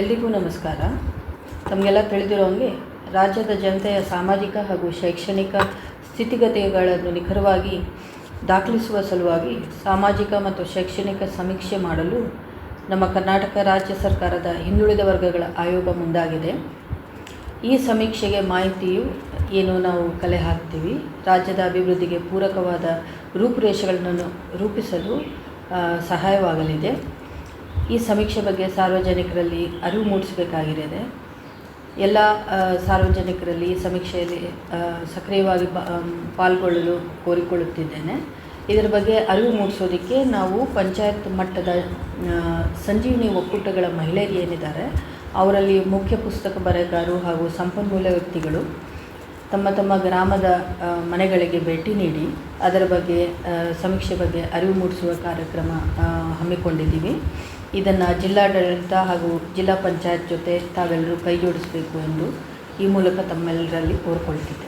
ಎಲ್ರಿಗೂ ನಮಸ್ಕಾರ. ತಮಗೆಲ್ಲ ತಿಳಿದಿರೋ ಹಾಗೆ ರಾಜ್ಯದ ಜನತೆಯ ಸಾಮಾಜಿಕ ಹಾಗೂ ಶೈಕ್ಷಣಿಕ ಸ್ಥಿತಿಗತಿಗಳನ್ನು ನಿಖರವಾಗಿ ದಾಖಲಿಸುವ ಸಲುವಾಗಿ ಸಾಮಾಜಿಕ ಮತ್ತು ಶೈಕ್ಷಣಿಕ ಸಮೀಕ್ಷೆ ಮಾಡಲು ನಮ್ಮ ಕರ್ನಾಟಕ ರಾಜ್ಯ ಸರ್ಕಾರದ ಹಿಂದುಳಿದ ವರ್ಗಗಳ ಆಯೋಗ ಮುಂದಾಗಿದೆ. ಈ ಸಮೀಕ್ಷೆಗೆ ಮಾಹಿತಿಯು ಏನು ನಾವು ಕಲೆ ಹಾಕ್ತೀವಿ. ರಾಜ್ಯದ ಅಭಿವೃದ್ಧಿಗೆ ಪೂರಕವಾದ ರೂಪುರೇಷೆಗಳನ್ನು ರೂಪಿಸಲು ಸಹಾಯವಾಗಲಿದೆ. ಈ ಸಮೀಕ್ಷೆ ಬಗ್ಗೆ ಸಾರ್ವಜನಿಕರಲ್ಲಿ ಅರಿವು ಮೂಡಿಸಬೇಕಾಗಿದೆ. ಎಲ್ಲ ಸಾರ್ವಜನಿಕರಲ್ಲಿ ಈ ಸಮೀಕ್ಷೆಯಲ್ಲಿ ಸಕ್ರಿಯವಾಗಿ ಪಾಲ್ಗೊಳ್ಳಲು ಕೋರಿಕೊಳ್ಳುತ್ತಿದ್ದೇನೆ. ಇದರ ಬಗ್ಗೆ ಅರಿವು ಮೂಡಿಸೋದಕ್ಕೆ ನಾವು ಪಂಚಾಯತ್ ಮಟ್ಟದ ಸಂಜೀವಿನಿ ಒಕ್ಕೂಟಗಳ ಮಹಿಳೆಯರು ಏನಿದ್ದಾರೆ, ಅವರಲ್ಲಿ ಮುಖ್ಯ ಪುಸ್ತಕ ಬರೆಗಾರರು ಹಾಗೂ ಸಂಪನ್ಮೂಲ ವ್ಯಕ್ತಿಗಳು ತಮ್ಮ ತಮ್ಮ ಗ್ರಾಮದ ಮನೆಗಳಿಗೆ ಭೇಟಿ ನೀಡಿ, ಅದರ ಬಗ್ಗೆ ಸಮೀಕ್ಷೆ ಬಗ್ಗೆ ಅರಿವು ಮೂಡಿಸುವ ಕಾರ್ಯಕ್ರಮ ಹಮ್ಮಿಕೊಂಡಿದ್ದೀವಿ. ಇದನ್ನು ಜಿಲ್ಲಾಡಳಿತ ಹಾಗೂ ಜಿಲ್ಲಾ ಪಂಚಾಯತ್ ಜೊತೆ ತಾವೆಲ್ಲರೂ ಕೈ ಜೋಡಿಸಬೇಕು ಎಂದು ಈ ಮೂಲಕ ತಮ್ಮೆಲ್ಲರಲ್ಲಿ ಕೋರಿಕೊಳ್ತಿದ್ದೆ.